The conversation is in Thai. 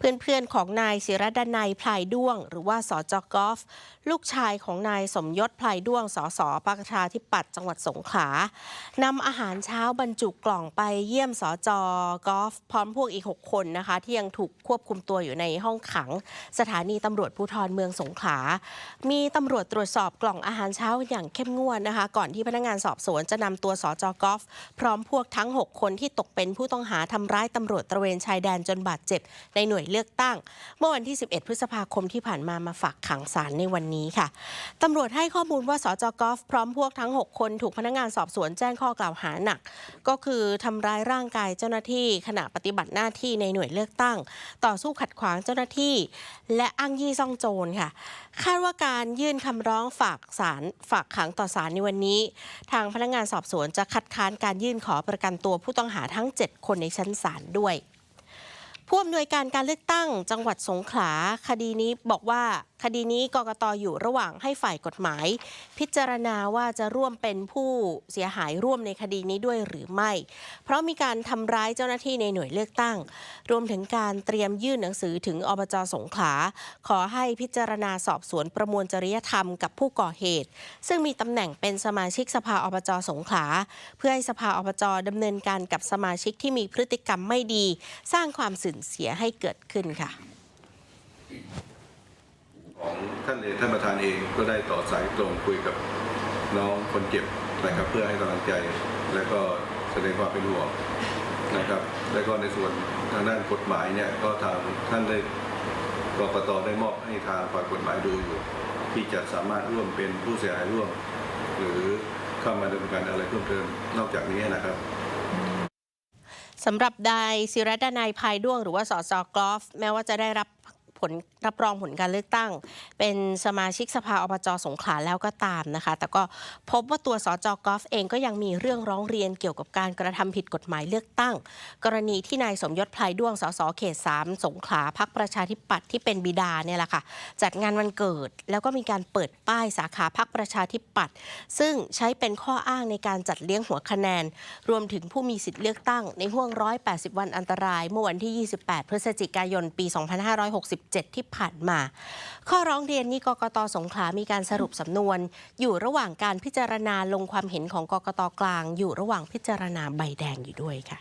เพื่อนๆของนายศิรดนัยพลายด้วง หรือว่าสจกอล์ฟลูกชายของนายสมยศพลายด้วงสสประชาธิปัตย์จังหวัดสงขลานำอาหารเช้าบรรจุกล่องไปเยี่ยมสจกอล์ฟพร้อมพวกอีก 6 คนนะคะ ที่ยังถูกควบคุมตัวอยู่ในห้องขัง สถานีตำรวจภูธรเมืองสงขลา มีตำรวจตรวจสอบกล่องอาหารเช้าอย่างเข้มงวดนะคะ ก่อนที่พนักงานสอบสวนจะนำตัวสจกอล์ฟพร้อมพวกทั้ง 6 คนที่ตกเป็นผู้ต้องหาทำร้ายตำรวจตระเวนชายแดนจนบาดเจ็บในหน่วยเลือกตั้ง เมื่อวันที่ 11 พฤษภาคมที่ผ่านมามาฝากขังศาลในวันนี้ค่ะตำรวจให้ข้อมูลว่าสจกอล์ฟพร้อมพวกทั้ง 6 คนถูกพนักงานสอบสวนแจ้งข้อกล่าวหาหนัก ก็คือทำร้ายร่างกายเจ้าหน้าที่ขณะปฏิบัติหน้าที่ในหน่วยเลือกตั้ง ต่อสู้ขัดขวางเจ้าหน้าที่ และอ้างยี่ซ่องโจรค่ะ คาดว่าการยื่นคำร้องฝากศาลฝากขังต่อศาลในวันนี้ ทางพนักงานสอบสวนจะคัดค้านการยื่นขอประกันตัวผู้ต้องหาทั้ง 7 คนในชั้นศาลด้วย ผู้อำนวยการการเลือกตั้งจังหวัดสงขลาคดีนี้บอกว่าคดีนี้กกตอยู่ระหว่างให้ฝ่ายกฎหมาย พิจารณาว่าจะร่วมเป็นผู้เสียหายร่วมในคดีนี้ด้วยหรือไม่ เพราะมีการทำร้ายเจ้าหน้าที่ในหน่วยเลือกตั้ง รวมถึงการเตรียมยื่นหนังสือถึงอบจสงขลาขอให้พิจารณาสอบสวนประมวลจริยธรรมกับผู้ก่อเหตุ ซึ่งมีตำแหน่งเป็นสมาชิกสภาอบจสงขลาเพื่อให้สภาอบจดำเนินการกับสมาชิกที่มีพฤติกรรมไม่ดี สร้างความสื่อเสียให้เกิดขึ้นค่ะของท่านเองท่านประธานเองก็ได้ต่อสายตรงคุยกับน้องคนเจ็บนะครับเพื่อให้กำลังใจ และก็แสดงความเป็นห่วงนะครับ และก็ในส่วนทางด้านกฎหมายเนี่ยก็ทางท่านได้กรกตได้มอบให้ทางฝ่ายกฎหมายดูอยู่ ที่จะสามารถร่วมเป็นผู้เสียหายร่วม หรือเข้ามาดำเนินการอะไรเพิ่มเติมนอกจากนี้นะครับ สำหรับนายศิรดานายภายด้วงหรือว่าสสกอล์ฟแม้ว่าจะได้รับ ผลรับรองผลการเลือกตั้ง เป็นสมาชิกสภาอบจสงขลาแล้วก็ตามนะคะ แต่ก็พบว่าตัวสจกอฟเองก็ยังมีเรื่องร้องเรียนเกี่ยวกับการกระทำผิดกฎหมายเลือกตั้ง กรณีที่นายสมยศพลายด้วงสสเขต 3 สงขลาพักประชาธิปัตย์ที่เป็นบิดาเนี่ยแหละค่ะจัดงานวันเกิด แล้วก็มีการเปิดป้ายสาขาพักประชาธิปัตย์ซึ่งใช้เป็นข้ออ้างในการจัดเลี้ยงหัวคะแนน รวมถึงผู้มีสิทธิ์เลือกตั้งในห่วง 180 วันอันตราย เมื่อวันที่ 28 พฤศจิกายน ปี2567ที่ผ่านมา ข้อร้องเรียนนี้กกตสงขลามีการสรุปสำนวน อยู่ระหว่างการพิจารณาลงความเห็นของกกตกลาง อยู่ระหว่างพิจารณาใบแดงอยู่ด้วยค่ะ